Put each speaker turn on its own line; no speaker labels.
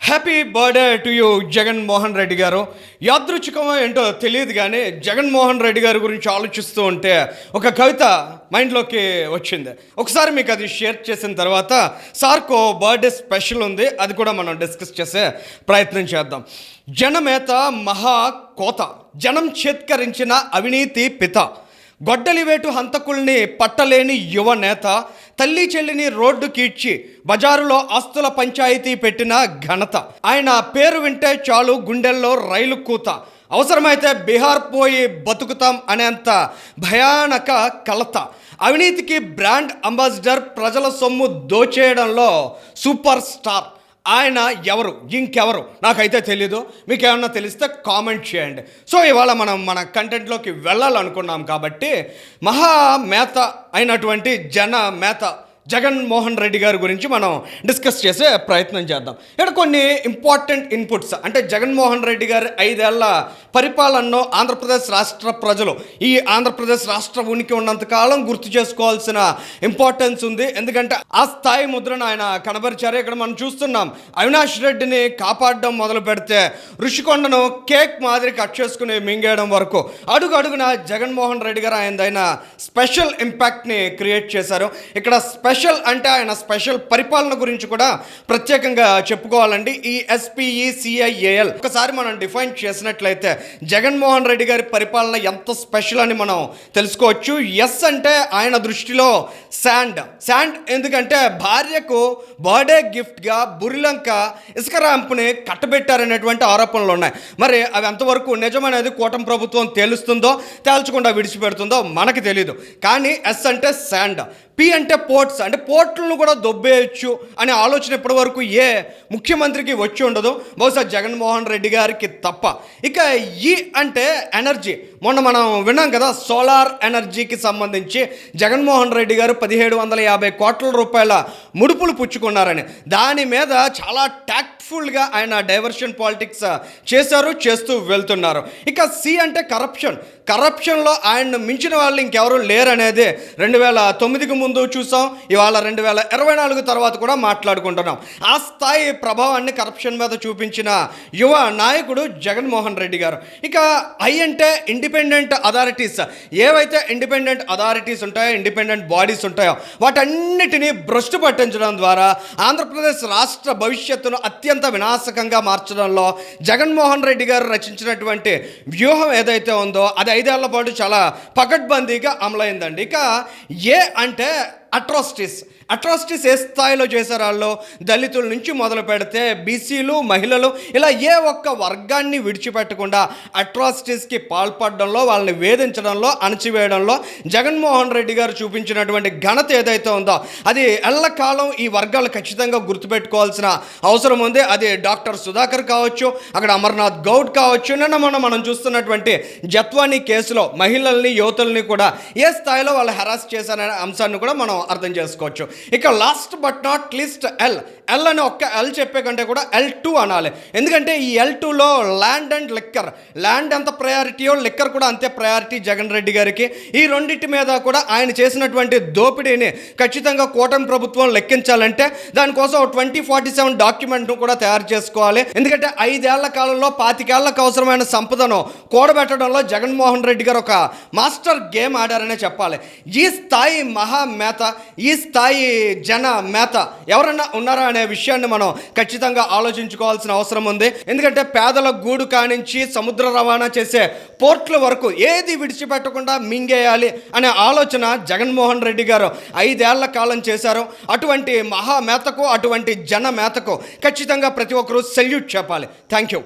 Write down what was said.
Happy birthday to you Jaganmohan Reddy garu. యాదృచ్ఛికమో ఏంటో తెలియదు కానీ జగన్మోహన్ రెడ్డి గారి గురించి ఆలోచిస్తూ ఉంటే ఒక కవిత మైండ్లోకి వచ్చింది. ఒకసారి మీకు అది షేర్ చేసిన తర్వాత సార్కో బర్త్డే స్పెషల్ ఉంది అది కూడా మనం డిస్కస్ చేసే ప్రయత్నం చేద్దాం. జనమేత మహా కోత జనం చేత్కరించిన అవినీతి పిత. గొడ్డలివేటు హంతకుల్ని పట్టలేని యువ నేత తల్లి చెల్లిని రోడ్డు కీడ్చి బజారులో ఆస్తుల పంచాయతీ పెట్టిన ఘనత. ఆయన పేరు వింటే చాలు గుండెల్లో రైలు కూత. అవసరమైతే బీహార్ పోయి బతుకుతాం అనేంత భయానక కలత. అవినీతికి బ్రాండ్ అంబాసిడర్ ప్రజల సొమ్ము దోచేయడంలో సూపర్ స్టార్. ఆయన ఎవరు? ఇంకెవరు? నాకైతే తెలీదు. మీకు ఏమన్నా తెలిస్తే కామెంట్ చేయండి. సో ఇవాళ మనం మన కంటెంట్లోకి వెళ్ళాలనుకున్నాం కాబట్టి మహా మేత అయినటువంటి జన మేత జగన్మోహన్ రెడ్డి గారి గురించి మనం డిస్కస్ చేసే ప్రయత్నం చేద్దాం. ఇక్కడ కొన్ని ఇంపార్టెంట్ ఇన్పుట్స్. అంటే జగన్మోహన్ రెడ్డి గారి ఐదేళ్ళ పరిపాలనను ఆంధ్రప్రదేశ్ రాష్ట్ర ప్రజలు ఈ ఆంధ్రప్రదేశ్ రాష్ట్ర ఉనికి ఉన్నంతకాలం గుర్తు చేసుకోవాల్సిన ఇంపార్టెన్స్ ఉంది. ఎందుకంటే ఆ స్థాయి ముద్రను ఆయన కనబరిచారు. ఇక్కడ మనం చూస్తున్నాం అవినాష్ రెడ్డిని కాపాడడం మొదలు పెడితే ఋషికొండను కేక్ మాదిరి కట్ చేసుకుని మింగేయడం వరకు అడుగు అడుగున జగన్మోహన్ రెడ్డి గారు ఆయనదైన స్పెషల్ ఇంపాక్ట్ని క్రియేట్ చేశారు. ఇక్కడ స్పెషల్ స్పెషల్ అంటే ఆయన స్పెషల్ పరిపాలన గురించి కూడా ప్రత్యేకంగా చెప్పుకోవాలండి. ఈ ఎస్పీఈ సిఐఏఎల్ ఒకసారి మనం డిఫైన్ చేసినట్లయితే జగన్మోహన్ రెడ్డి గారి పరిపాలన ఎంత స్పెషల్ అని మనం తెలుసుకోవచ్చు. ఎస్ అంటే ఆయన దృష్టిలో శాండ్. శాండ్ ఎందుకంటే భార్యకు బర్త్డే గిఫ్ట్గా బురిలంక ఇసుక ర్యాంప్ని కట్టబెట్టారనేటువంటి ఆరోపణలు ఉన్నాయి. మరి అవి ఎంతవరకు నిజమనేది కూటమి ప్రభుత్వం తేలుస్తుందో తేల్చకుండా విడిచిపెడుతుందో మనకు తెలియదు కానీ ఎస్ అంటే శాండ్. పి అంటే పోర్ట్స్ అంటే పోర్ట్లను కూడా దొబ్బేయచ్చు అనే ఆలోచన ఇప్పటి వరకు ఏ ముఖ్యమంత్రికి వచ్చి ఉండదు. బహుశా జగన్మోహన్ రెడ్డి గారికి తప్ప. ఇక ఈ అంటే ఎనర్జీ. మొన్న మనం విన్నాం కదా సోలార్ ఎనర్జీకి సంబంధించి జగన్మోహన్ రెడ్డి గారు పదిహేడు వందల యాభై కోట్ల రూపాయల ముడుపులు పుచ్చుకున్నారని. దాని మీద చాలా ట్యాక్ట్ఫుల్గా ఆయన డైవర్షన్ పాలిటిక్స్ చేశారు చేస్తూ వెళ్తున్నారు. ఇక సి అంటే కరప్షన్ కరప్షన్లో ఆయన్ను మించిన వాళ్ళు ఇంకెవరు లేరనేది రెండు వేల తొమ్మిదికి ముందు చూసాం. ఇవాళ రెండు వేల ఇరవై నాలుగు తర్వాత కూడా మాట్లాడుకుంటున్నాం. ఆ స్థాయి ప్రభావాన్ని కరప్షన్ మీద చూపించిన యువ నాయకుడు జగన్మోహన్ రెడ్డి గారు. ఇక ఐ అంటే ఇండిపెండెంట్ అథారిటీస్ ఏవైతే ఇండిపెండెంట్ అథారిటీస్ ఉంటాయో ఇండిపెండెంట్ బాడీస్ ఉంటాయో వాటన్నిటినీ భ్రష్టు పట్టించడం ద్వారా ఆంధ్రప్రదేశ్ రాష్ట్ర భవిష్యత్తును అత్యంత వినాశకంగా మార్చడంలో జగన్మోహన్ రెడ్డి గారు రచించినటువంటి వ్యూహం ఏదైతే ఉందో అది ఐదేళ్ళ పాటు చాలా పకడ్బందీగా అమలైందండి. ఇక ఏ అంటే అట్రాసిటీస్ అట్రాసిటీస్ ఏ స్థాయిలో చేశారు వాళ్ళు దళితుల నుంచి మొదలు పెడితే బీసీలు మహిళలు ఇలా ఏ ఒక్క వర్గాన్ని విడిచిపెట్టకుండా అట్రాసిటీస్కి పాల్పడడంలో వాళ్ళని వేధించడంలో అణచివేయడంలో జగన్మోహన్ రెడ్డి గారు చూపించినటువంటి ఘనత ఏదైతే ఉందో అది ఎల్లకాలం ఈ వర్గాలు ఖచ్చితంగా గుర్తుపెట్టుకోవాల్సిన అవసరం ఉంది. అది డాక్టర్ సుధాకర్ కావచ్చు అక్కడ అమర్నాథ్ గౌడ్ కావచ్చు నిన్న మనం మనం చూస్తున్నటువంటి జత్వానీ కేసులో మహిళల్ని యువతుల్ని కూడా ఏ స్థాయిలో వాళ్ళు హెరాస్ చేశారనే అంశాన్ని కూడా మనం అర్థం చేసుకోవచ్చు. ఇక last but not least L L అని ఒక్క ఎల్ చెప్పే కంటే కూడా ఎల్ టూ అనాలి. ఎందుకంటే ఈ ఎల్ టూలో ల్యాండ్ అండ్ లిక్కర్ ల్యాండ్ ఎంత ప్రయారిటీయో లిక్కర్ కూడా అంతే ప్రయారిటీ జగన్ రెడ్డి గారికి. ఈ రెండింటి మీద కూడా ఆయన చేసినటువంటి దోపిడీని ఖచ్చితంగా కూటమి ప్రభుత్వం లెక్కించాలంటే దానికోసం ట్వంటీ ఫార్టీ సెవెన్ డాక్యుమెంట్ను కూడా తయారు చేసుకోవాలి. ఎందుకంటే ఐదేళ్ళ కాలంలో పాతికేళ్ళకు అవసరమైన సంపదను కూడబెట్టడంలో జగన్మోహన్ రెడ్డి గారు ఒక మాస్టర్ గేమ్ ఆడారనే చెప్పాలి. ఈ స్థాయి మహా మేత ఈ స్థాయి జన మేత ఎవరన్నా ఉన్నారా అనే విషయాన్ని మనం ఖచ్చితంగా ఆలోచించుకోవాల్సిన అవసరం ఉంది. ఎందుకంటే పేదల గూడు కానించి సముద్ర రవాణా చేసే పోర్ట్ల వరకు ఏది విడిచిపెట్టకుండా మింగేయాలి అనే ఆలోచన జగన్మోహన్ రెడ్డి గారు ఐదేళ్ళ కాలం చేశారు. అటువంటి మహా మేతకు అటువంటి జన మేతకు ఖచ్చితంగా ప్రతి ఒక్కరూ సెల్యూట్ చెప్పాలి. Thank you